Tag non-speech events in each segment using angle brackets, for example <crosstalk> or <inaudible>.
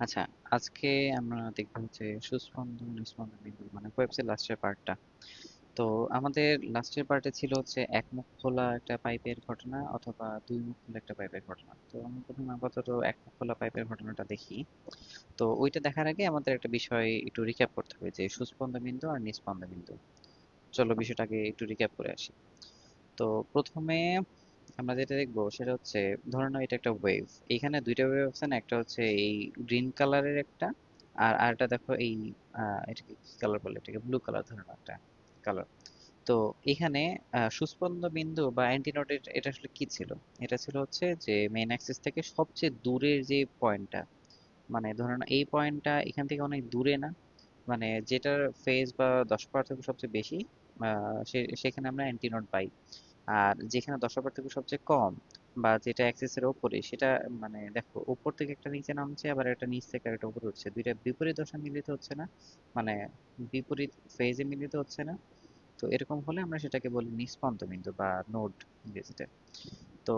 আচ্ছা আজকে আমরা দেখব হচ্ছে সুস্পন্দন নিস্পন্দন বিন্দু মানে ওয়েবসের লাস্টের পার্টটা তো আমাদের লাস্টের পার্টে ছিল হচ্ছে এক মুখ খোলা একটা পাইপের ঘটনা অথবা দুই মুখ খোলা একটা পাইপের ঘটনা। তো আমরা প্রথমে আপাতত এক মুখ খোলা পাইপের ঘটনাটা দেখি। তো ওইটা দেখার আগে আমাদের একটা বিষয় একটু রিক্যাপ করতে হবে যে সুস্পন্দ বিন্দু আর নিস্পন্দ বিন্দু। চলো বিষয়টাকে একটু রিক্যাপ করে আসি। তো প্রথমে আমরা যেটা দেখব সেটা হচ্ছে, ধরে নাও এটা একটা ওয়েভ এইখানে দুইটা ওয়েভ আছে না একটা হচ্ছে এই গ্রিন কালারের একটা, আর আরেকটা দেখো এই এটাকে কি কালার বলে? এটাকে ব্লু কালার ধরে নাও একটা কালার তো এখানে সুস্পন্দ বিন্দু বা অ্যান্টিনোড এটা আসলে কি ছিল? এটা ছিল হচ্ছে যে মেইন অ্যাক্সিস থেকে সবচেয়ে দূরের যে পয়েন্টটা মানে ধরে নাও এই পয়েন্টটা এখান থেকে অনেক দূরে না মানে যেটার ফেজ বা দশ পার্থক্য সবচেয়ে বেশি সেখানে আমরা অ্যান্টিনোড পাই। আর যেখানে দশা পার্থক্য সবচেয়ে কম বা যেটা অ্যাক্সিসের ওপরে, সেটা মানে দেখো উপর থেকে একটা নিচে নামছে, আবার একটা নিচ থেকে একটা উপরে উঠছে। দুইটা বিপরীত দশা মিলিত হচ্ছে না মানে বিপরীত ফেজে মিলিত হচ্ছে না। তো এরকম হলে আমরা সেটাকে বলি নিস্পন্দ বিন্দু বা নোড ইংরেজিতে তো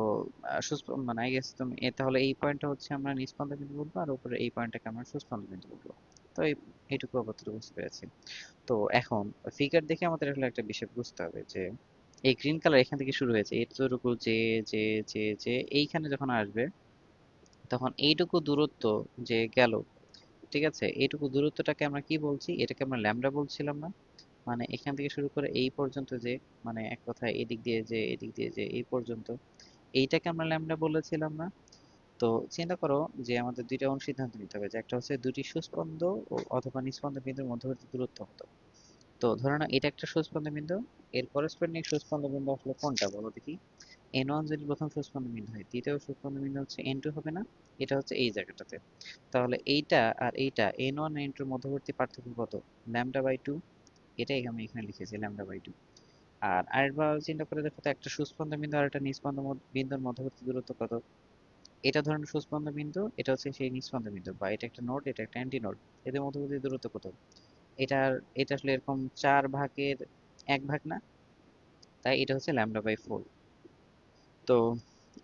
মানে আই গেস তুমি তাহলে এই পয়েন্টটা হচ্ছে আমরা নিস্পন্দ বিন্দু বলব, আর উপরে এই পয়েন্টটাকে আমরা সুস্পন্দ বিন্দু বলব। তো এই, এইটুকু আপাতত বুঝতে পেরেছি। তো এখন ফিগার দেখে আমাদের আসলে একটা বিষয় বুঝতে হবে যে এই গ্রিন কালার এখান থেকে শুরু হয়েছে। এতটুকু যে যে যে যে, এইখানে যখন আসবে, তখন এইটুকু দূরত্ব যে গেল, ঠিক আছে? এইটুকু দূরত্বটাকে আমরা কি বলছি? এটাকে আমরা ল্যামডা বলছিলাম না। মানে এখান থেকে শুরু করে এই পর্যন্ত যে মানে এক কথায় এদিক দিয়ে যে, এদিক দিয়ে যে, এই পর্যন্ত, এইটাকে আমরা ল্যামডা বলেছিলাম না। তো চিন্তা করো যে, আমাদের দুইটা অনুসিদ্ধান্ত নিতে হবে যে, একটা হচ্ছে দুটি সুস্পন্দ অথবা নিস্পন্দ বিন্দুর মধ্যবর্তী দূরত্ব হতো তো ধরে নাও, এটা একটা সুস্পন্দ বিন্দু এর করেসপন্ডিং সুস্পন্দ বিন্দু আসলে কোনটা বলো দেখি। এন ওয়ান যদি প্রথম সুস্পন্দ বিন্দু হয় দ্বিতীয় সুস্পন্দ বিন্দু হচ্ছে এন টু হবে না, এটা হচ্ছে এই জায়গাটাতে। তাহলে এইটা আর এইটা এন ওয়ান এন টুর মধ্যবর্তী পার্থক্য কত? ল্যামডা বাই টু এটাই আমি এখানে লিখেছি ল্যামডা বাই টু আর আরেকবার চিন্তা করে দেখো তো, একটা সুস্পন্দ বিন্দু আর একটা নিস্পন্দ বিন্দুর মধ্যবর্তী দূরত্ব কত? এটা ধরেন সুস্পন্দ বিন্দু এটা হচ্ছে সেই নিস্পন্দ বিন্দু বা এটা একটা নোড এটা একটা অ্যান্টি নোড এদের মধ্যবর্তী দূরত্ব কত? এটার, এটা আসলে এরকম চার ভাগের এক ভাগ না? তাই এটা হচ্ছে ল্যামডা বাই ফোর। তো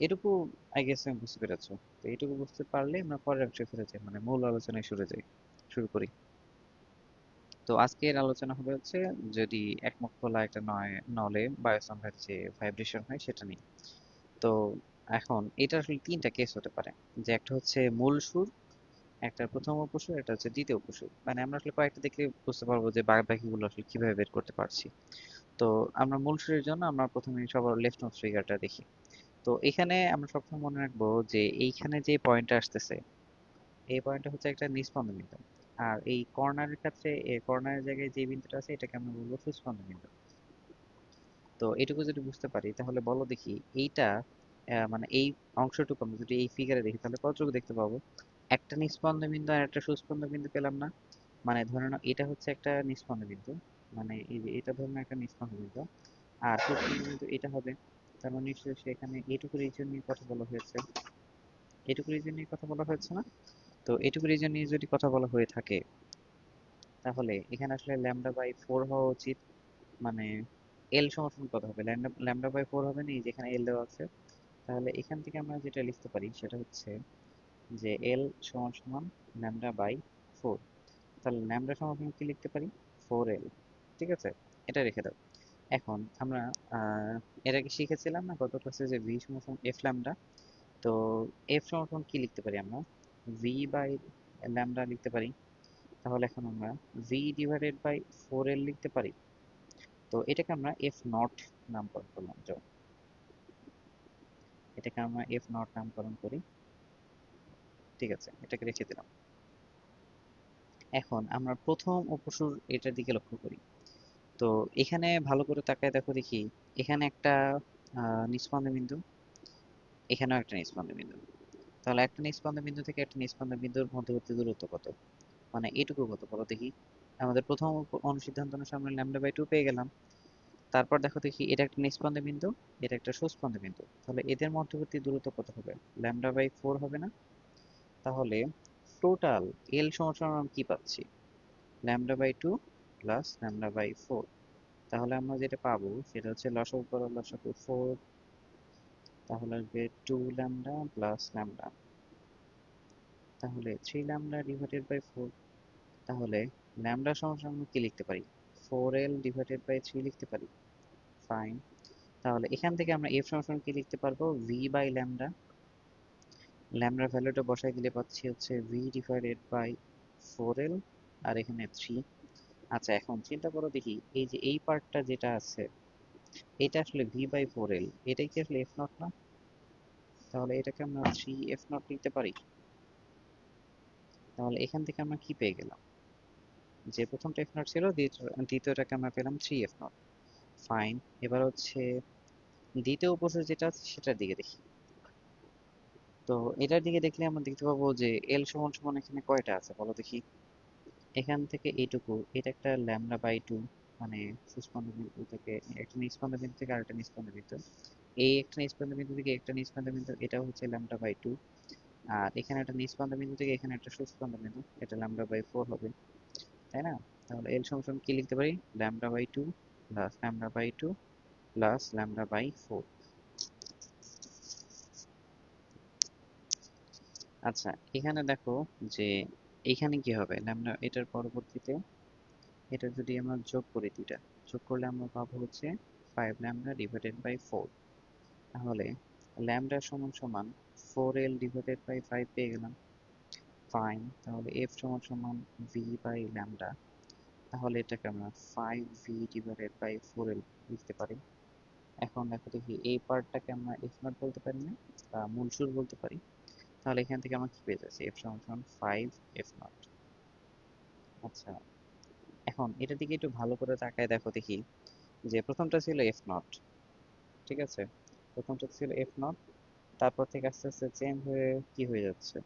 এটুকু আই গেস তুমি বুঝতে পেরেছ। তো এটুকু বুঝতে পারলে আমরা পরের অংশে ফিরে যাই মানে মূল আলোচনায় শুরু যাই, শুরু করি। তো আজকের আলোচনা হবে হচ্ছে যদি একমুখ খোলা একটা নয়, নলে বায়ুসংঘাত যে ভাইব্রেশন হয় সেটা নিয়ে। তো এখন এটা আসলে তিনটা কেস হতে পারে। যে একটা হচ্ছে মূল সুর একটা প্রথম উপসুর, একটা হচ্ছে দ্বিতীয় উপসুর। মানে আমরা আসলে কয়েকটা দেখে বুঝতে পারব যে বাকি বাকিগুলো আসলে কীভাবে বের করতে পারছি। তো আমরা মূল সুরের জন্য আমরা প্রথমে সবার লেফট নোট ফিগারটা দেখি। তো এখানে আমরা সবসময় মনে রাখব যে এইখানে যে পয়েন্টটা আসতেছে, এই পয়েন্টটা হচ্ছে একটা নিস্পন্দ বিন্দু। আর এই কর্নারের ক্ষেত্রে, এই কর্নারের জায়গায় যে বিন্দুটা আছে, এটাকে আমরা বলব সুস্পন্দ বিন্দু। তো এটুকু যদি বুঝতে পারি, তাহলে বলো দেখি এইটা মানে এই অংশটুকু আমরা যদি এই ফিগারে দেখি, তাহলে কতটুকু দেখতে পাবো? একটা নিস্পন্দ বিন্দু আর একটা সুস্পন্দ বিন্দু পেলাম না। মানে ধরে নাও, এটা হচ্ছে একটা নিস্পন্দ বিন্দু মানে এই যে এটা ধরে নাও একটা নিস্পন্দ বিন্দু আর সুস্পন্দ বিন্দু এটা হবে, তার মানে নিশ্চয়ই সেখানে এইটুকু রিজন নিয়ে কথা বলা হয়েছে। এইটুকু রিজন নিয়ে কথা বলা হয়েছে না? তো এইটুকু রিজন নিয়ে যদি কথা বলা হয়ে থাকে, তাহলে এখানে আসলে ল্যামডা বাই ফোর হওয়া উচিত। মানে এল সমান কত হবে। ল্যামডা ল্যামডা বাই ফোর হবে না যেখানে এল দেওয়া আছে। তাহলে এখান থেকে আমরা যেটা লিখতে পারি, সেটা হচ্ছে যে এল সমান সমান ল্যামডা বাই ফোর তাহলে ল্যামডা সমান সমান কি লিখতে পারি? ফোর এল ঠিক আছে? এটা রেখে দাও। এখন আমরা এর শিখেছিলাম না গত ক্লাসে যে ভি সমান এফ ল্যামডা তো এফ সমান কি লিখতে পারি আমরা? ভি বাই ল্যামডা লিখতে পারি। তাহলে এখন আমরা V divided by four L লিখতে পারি। তো এটাকে আমরা এফ নট নামকরণ করলাম। এটাকে আমরা এফ নট নামকরণ করি। ঠিক আছে এটাকে রেখে দিলাম। এখন আমরা প্রথম উপসুর এটার দিকে লক্ষ্য করি। তো এখানে ভালো করে তাকায় দেখো দেখি এখানে একটা আহ, নিস্পন্দ বিন্দু এখানেও একটা নিস্পন্দ বিন্দু তাহলে একটা নিস্পন্দ বিন্দু থেকে একটা নিস্পন্দ বিন্দুর মধ্যবর্তী দূরত্ব কত? মানে এটুকু কত? বলো দেখি। আমাদের প্রথম অনুসিদ্ধান্ত অনুসারে আমরা ল্যামডা বাই টু পেয়ে গেলাম। তারপর দেখো দেখি এটা একটা নিস্পন্দ বিন্দু এটা একটা সুস্পন্দ বিন্দু তাহলে এদের মধ্যবর্তী দূরত্ব কত হবে? ল্যামডা বাই ফোর হবে না? তাহলে টোটাল এল সমান সমান আমরা কি পাচ্ছি? Lambda by two plus lambda by four. তাহলে আমরা যেটা পাবো সেটা হচ্ছে লসাগু করো লসাগু ফোর তাহলে আসবে টু ল্যামডা প্লাস ল্যামডা। তাহলে three lambda divided by four তাহলে ল্যামডা সমান সমান কি লিখতে পারি? Four L divided by three লিখতে পারি। ফাইন তাহলে এখান থেকে আমরা এফ সমান কি লিখতে পারব? V by lambda. ল্যামডার ভ্যালুটা বসাই দিলে পাচ্ছি হচ্ছে V divided by four L আর এখানে থ্রি আচ্ছা এখন চিন্তা করো দেখি, এই যে এই পার্টটা যেটা আছে, এটা আসলে ভি বাই ফোর এল এটাই কি আসলে এফ নট না? তাহলে এটাকে আমরা থ্রি এফ নট লিখতে পারি। তাহলে এখান থেকে আমরা কি পেয়ে গেলাম? যে প্রথমটা এফ নট ছিল, দ্বিতীয়- দ্বিতীয়টাকে আমরা পেলাম থ্রি এফ নট ফাইন এবার হচ্ছে দ্বিতীয় উপসর্গ যেটা আছে, সেটার দিকে দেখি। তো এটার দিকে দেখলে আমরা দেখতে পাবো যে এল সমান সমান এখানে কয়টা আছে? বলো দেখি। এখান থেকে এইটুকু, এটা একটা ল্যামডা বাই টু মানে সুস্পন্দ বিন্দু থেকে একটা নিষ্পন্দ বিন্দু থেকে আরেকটা নিষ্পন্দ বিন্দু এই একটা নিষ্পন্দ বিন্দু থেকে একটা নিষ্পন্দ বিন্দু এটা হচ্ছে ল্যামডা বাই টু। আর এখানে একটা নিষ্পন্দ বিন্দু থেকে এখানে একটা সুস্পন্দ বিন্দু এটা ল্যামডা বাই ফোর হবে। তাই না? তাহলে এল সমান কি লিখতে পারি? Lambda by two plus lambda by two plus lambda by four. আচ্ছা এখানে দেখো যে এইখানে কি হবে? ল্যামডা এটার পরবর্তীতে এটা যদি আমরা যোগ করি দুইটা, যোগ করলে আমরা পাবো হচ্ছে five lambda divided by four তাহলে ল্যামডা সমান সমান four L divided by five পেয়ে গেলাম। ফাইন তাহলে এফ সমান সমান ভি বাই ল্যামডা। তাহলে এটাকে আমরা five V divided by four L লিখতে পারি। এখন দেখো দেখি, এই পার্টটাকে আমরা এফ নট বলতে পারি না, বা মূল সুর বলতে পারি। তাহলে এখান থেকে আমরা কি পেয়ে যাচ্ছি? এফ সমান ফাইভ এফ নট আচ্ছা এখন এটার দিকে একটু ভালো করে তাকায় দেখো দেখি যে প্রথমটা ছিল এফ নট ঠিক আছে? প্রথমটা ছিল এফ নট তারপর থেকে আস্তে আস্তে চেঞ্জ হয়ে কি হয়ে যাচ্ছে?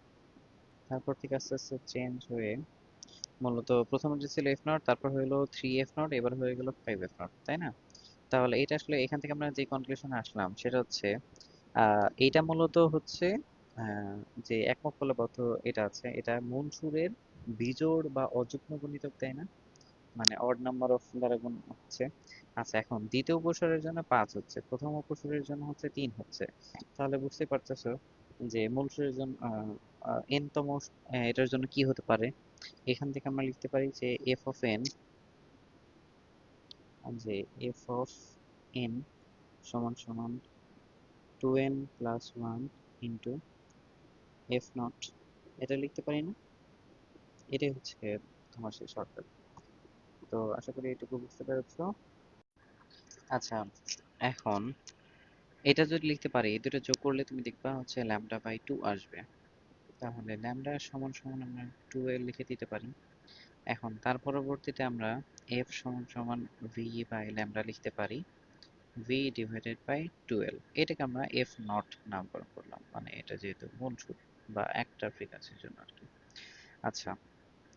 তারপর থেকে আস্তে আস্তে চেঞ্জ হয়ে মূলত প্রথমটা ছিল এফ নট তারপর হলো থ্রি এফ নট এবার হয়ে গেল ফাইভ এফ নট তাই না? তাহলে এটা আসলে এখান থেকে আমরা যে কনক্লুশনে আসলাম, সেটা হচ্ছে এইটা মূলত হচ্ছে যে ফলবদ্ধ এটা আছে। এটা মূল সুরের বিজোড় বা অযুগ্ম গুণিতক তাই না? মানে অড নাম্বার অফ দ্বারা গুণ হচ্ছে। আচ্ছা এখন দ্বিতীয় উপস্বরের জন্য পাঁচ হচ্ছে। প্রথম উপস্বরের জন্য হচ্ছে তিন হচ্ছে। তাহলে বুঝতে পারতেছো যে মূল সুরের জন্য এন তম এটার জন্য কি হতে পারে? এখান থেকে আমরা লিখতে পারি যে এফ অফ এন যে এফ অফ এন সমান সমান two N plus one into F nought এটা লিখতে পারি না। এটাই হচ্ছে তোমার সেই শর্টকাট তো আশা করি এটুকু বুঝতে পেরেছ। আচ্ছা এখন এটা যদি লিখতে পারি, এই দুটো যোগ করলে তুমি দেখবা হচ্ছে ল্যামডা বাই টু আসবে। তাহলে ল্যামডা সমান সমান আমরা টু এ লিখে দিতে পারি। এখন তার পরবর্তীতে আমরা এফ সমান সমান ভি বাই ল্যামডা লিখতে পারি। ভি ডিভাইডেড বাই টুয়েলভ এটাকে আমরা এফ নট নামকরণ করলাম। মানে এটা যেহেতু মূল সুর বা একটা ফ্রিকোয়েন্সির জন্য আর কি আচ্ছা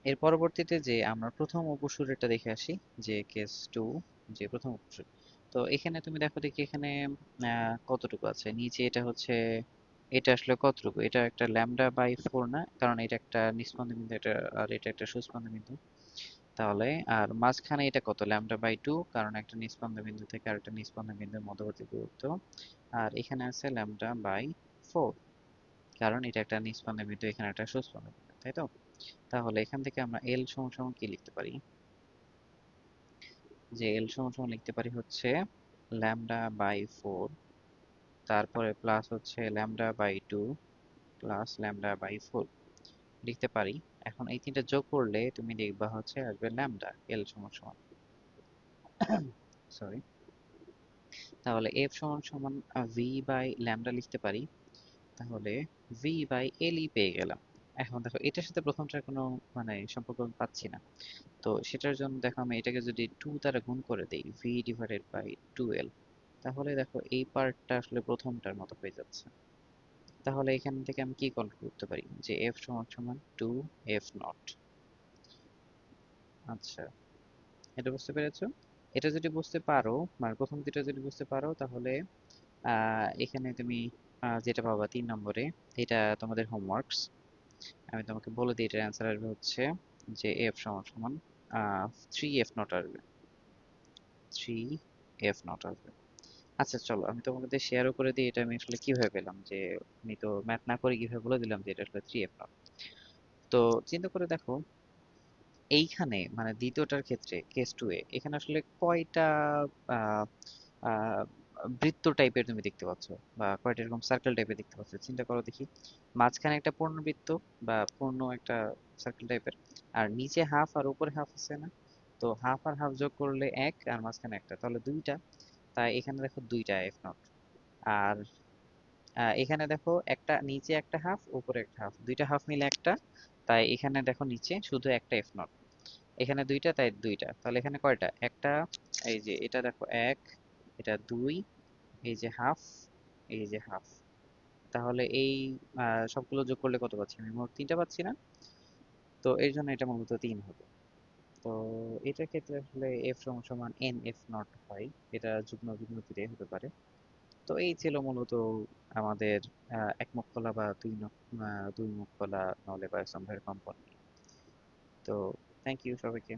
এর পরবর্তীতে যে আমরা প্রথম উপসুরটা দেখে আসি, যে কেস টু যে প্রথম উপসুর। তো এখানে তুমি দেখো দেখি এখানে কতটুকু আছে? নিচে এটা হচ্ছে, এটা আসলে কতটুকু? এটা একটা ল্যামডা বাই ফোর না? কারণ এটা একটা নিষ্পন্দ বিন্দু এটা, আর এটা একটা সুস্পন্দ বিন্দু তাহলে, আর মাঝখানে এটা কত? ল্যামডা বাই টু কারণ একটা নিষ্পন্দ বিন্দু থেকে আরেকটা নিষ্পন্দ বিন্দুর মধ্যবর্তী দূরত্ব। আর এখানে আছে ল্যামডা বাই ফোর কারণ এটা একটা নিষ্পন্দ বিন্দু এখানে একটা সুস্পন্দ বিন্দু তাই তো? তাহলে এখান থেকে আমরা এল সমান সমান কি লিখতে পারি? যে এল সমান সমান লিখতে পারি হচ্ছে ল্যামডা বাই ফোর, তারপরে প্লাস হচ্ছে lambda by two, plus lambda by four লিখতে পারি। এখন এই তিনটা যোগ করলে তুমি দেখবা হচ্ছে আসবে ল্যামডা এল সমান সমান। <coughs> সরি তাহলে এফ সমান সমান ভি বাই ল্যামডা লিখতে পারি। তাহলে ভি বাই এল ই পেয়ে গেলাম। এখন দেখো, এটার সাথে প্রথমটার কোনো মানে সম্পর্ক পাচ্ছি না। তো সেটার জন্য দেখো আমি এটাকে যদি টু দ্বারা গুণ করে দেই V divided by two L তাহলে দেখো এই পার্টটা আসলে প্রথমটার মতো হয়ে যাচ্ছে। তাহলে এখান থেকে আমি কি কল্পনা করতে পারি? যে এফ সমান সমান টু এফ নট আচ্ছা এটা বুঝতে পেরেছ? এটা যদি বুঝতে পারো মানে প্রথম দুটো যদি বুঝতে পারো, তাহলে এখানে তুমি যেটা পাবা তিন নম্বরে, এটা তোমাদের হোমওয়ার্কস আমি তোমাকে বলে দিই, এটার অ্যান্সার আসবে হচ্ছে যে এফ সমান সমান থ্রি এফ নট আসবে। থ্রি এফ নট আসবে। আচ্ছা চলো, আমি তোমাকে শেয়ারও করে দিই, এটা আমি আসলে কীভাবে পেলাম যে, আমি তো ম্যাথ না করে কীভাবে বলে দিলাম যে, এটা আসলে থ্রি এফ নট তো চিন্তা করে দেখো, এইখানে মানে দ্বিতীয়টার ক্ষেত্রে কেস টু এ, এখানে আসলে কয়টা বৃত্ত টাইপের তুমি দেখতে পাচ্ছ, বা কয়টা এরকম সার্কেল টাইপের দেখতে পাচ্ছ। চিন্তা করো দেখি, মাঝখানে একটা পূর্ণবৃত্ত বা পূর্ণ একটা সার্কেল টাইপের আর নিচে হাফ আর উপরে হাফ আছে না? তো হাফ আর হাফ যোগ করলে এক আর মাঝখানে একটা, তাহলে দুইটা। তাই এখানে দেখো দুইটা এফ নট আর এখানে দেখো একটা নিচে একটা হাফ উপরে একটা হাফ দুইটা হাফ মিলে একটা, তাই এখানে দেখো নিচে শুধু একটা এফ নট এখানে দুইটা, তাই দুইটা। তাহলে এখানে কয়টা? একটা, এই যে এটা দেখো এক এটা দুই, এই যে হাফ এই যে হাফ তাহলে এই সবগুলো যোগ করলে কত পাচ্ছি? আমি মোট তিনটা পাচ্ছি না। তো এর জন্য এটা মূলত তিন হবে। তো এটার ক্ষেত্রে আসলে এফ সমান এন এফ নট হয়। এটা যুগ্ম বিঘ্নতিতে হতে পারে। তো এই ছিল মূলত আমাদের এক মুখ খোলা বা দুই দুই মুখ খোলা নলে বা স্তম্ভের কম্পন তো থ্যাংক ইউ সবাইকে।